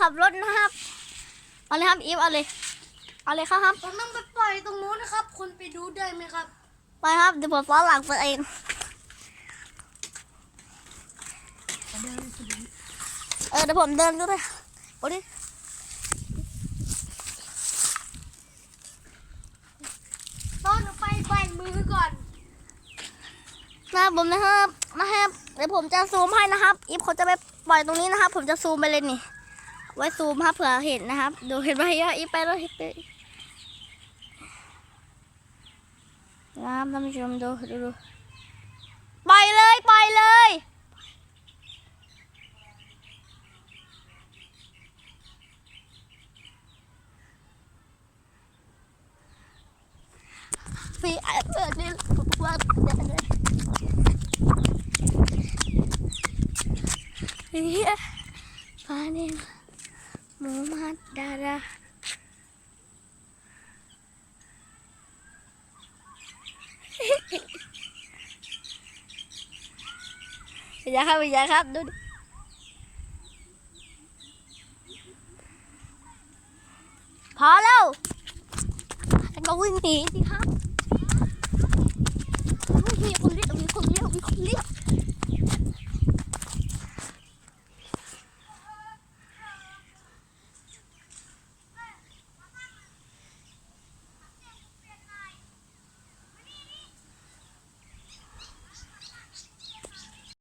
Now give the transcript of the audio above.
ขับรถนะครับเอาเลยครับอีฟเอาเลยเอาเลยครับครับผมต้องไปปล่อยตรงนู้นนะครับ คุณไปดูได้ไหมครับ ไปครับเดี๋ยวผมซ้อนหลังตัวเองเออเดี๋ยวผมเดินก็ได้โอ้ดิต้นไปแกว่งมือก่อนนะครับผมนะครับนะครับเดี๋ยวผมจะซูมให้นะครับอีฟเขาจะไปปล่อยตรงนี้นะครับ ผมจะซูมไปเลยนี่ ไว้ซูมครับเผื่อเห็นนะครับ ดูเห็นไหมอะอีไปแล้วเห็นไปนะครับท่านผู้ชมดูดูดูปล่อยเลยปล่อยเลยฟีไอเปิดนี่ว่าเฮียฟาเนนห มูมัดดาราวิญญาครับวิญญาครับดูดิพอแล้วแล้วก็วิ่งหนีสิครับ